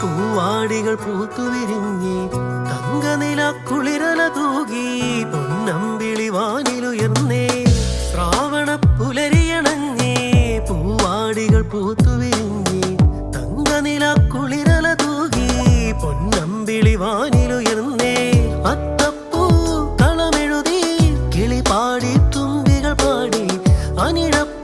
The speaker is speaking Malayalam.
പൂവാടികൾ പൂത്തുവിരിഞ്ഞി തങ്കനില കുളിരല തൂകി പൊന്നമ്പിളി വാനിലുയർന്നേ ശ്രാവണ പുലരിയണങ്ങി പൂവാടികൾ പൂത്തുവിരിഞ്ഞി തങ്കനില കുളിരല തൂകി പൊന്നമ്പിളി വാനിലുയർന്നേ അത്തപ്പൂ കളമെഴുതി കിളി പാടി തുമ്പികൾ പാടി അനിഴപ്പൂ